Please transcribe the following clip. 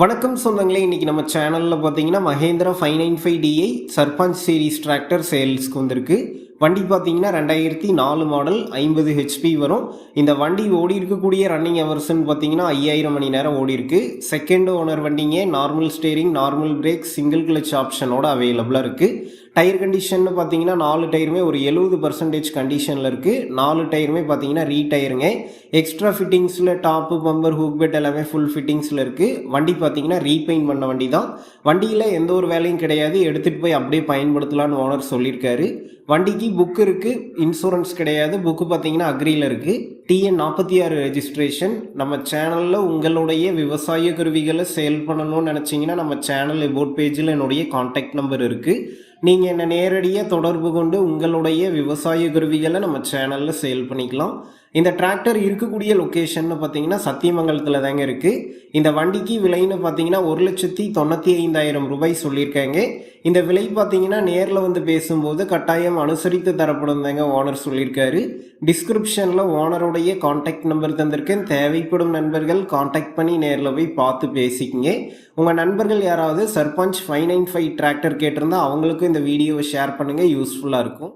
வணக்கம் சொந்தங்களே இன்றைக்கி நம்ம சேனலில் பார்த்தீங்கன்னா Mahindra five nine five DI Sarpanch series tractor சேல்ஸ்க்கு வந்திருக்கு. வண்டி பார்த்தீங்கன்னா ரெண்டாயிரத்தி நாலு மாடல் ஐம்பது ஹெச்பி வரும். இந்த வண்டி ஓடி இருக்கக்கூடிய ரன்னிங் ஹவர்ஸ்ன்னு பார்த்தீங்கன்னா ஐயாயிரம் மணி நேரம் ஓடி இருக்கு. செகண்ட் ஓனர் வண்டிங்க normal steering normal brake single clutch ஆப்ஷனோட அவைலபிளாக இருக்குது டயர் கண்டிஷன் பார்த்தீங்கன்னா நாலு டயருமே ஒரு எழுபது பர்சன்டேஜ் கண்டிஷனில் இருக்குது நாலு டயருமே பார்த்தீங்கன்னா ரீடயருங்க எக்ஸ்ட்ரா ஃபிட்டிங்ஸில் டாப்பு பம்பர் ஹூக் பெட் எல்லாமே ஃபுல் ஃபிட்டிங்ஸில் இருக்குது வண்டி பார்த்தீங்கன்னா ரீபெயிண்ட் பண்ண வண்டி தான். வண்டியில் எந்த ஒரு வேலையும் கிடையாது. எடுத்துகிட்டு போய் அப்படியே பயன்படுத்தலாம்னு ஓனர் சொல்லியிருக்காரு. வண்டிக்கு புக் இருக்குது இன்சூரன்ஸ் கிடையாது. புக்கு பார்த்தீங்கன்னா அக்ரியில் இருக்குது டிஎன் நாற்பத்தி ஆறு ரெஜிஸ்ட்ரேஷன் நம்ம சேனலில் உங்களுடைய விவசாய கருவிகளை சேல் பண்ணணும்னு நினச்சிங்கன்னா நம்ம சேனல் எபோட் பேஜில் என்னுடைய காண்டாக்ட் நம்பர் இருக்குது நீங்கள் என்னை நேரடியாக தொடர்பு கொண்டு உங்களுடைய விவசாய கருவிகளை நம்ம சேனலில் சேல் பண்ணிக்கலாம். இந்த டிராக்டர் இருக்கக்கூடிய லொக்கேஷன்னு பார்த்தீங்கன்னா சத்தியமங்கலத்தில் தாங்க இருக்குது இந்த வண்டிக்கு விலைன்னு பார்த்தீங்கன்னா ஒரு லட்சத்தி தொண்ணூற்றி ஐந்தாயிரம் ரூபாய் சொல்லியிருக்காங்க. இந்த விலை பார்த்தீங்கன்னா நேரில் வந்து பேசும்போது கட்டாயம் அனுசரித்து தரப்படும் தாங்க ஓனர் சொல்லியிருக்காரு. டிஸ்கிரிப்ஷனில் ஓனருடைய காண்டாக்ட் நம்பர் தந்திருக்கேன். தேவைப்படும் நண்பர்கள் காண்டாக்ட் பண்ணி நேரில் போய் பார்த்து பேசிக்கிங்க. உங்கள் நண்பர்கள் யாராவது Sarpanch five nine five tractor கேட்டிருந்தா அவங்களுக்கும் இந்த வீடியோவை ஷேர் பண்ணுங்கள் யூஸ்ஃபுல்லாக இருக்கும்.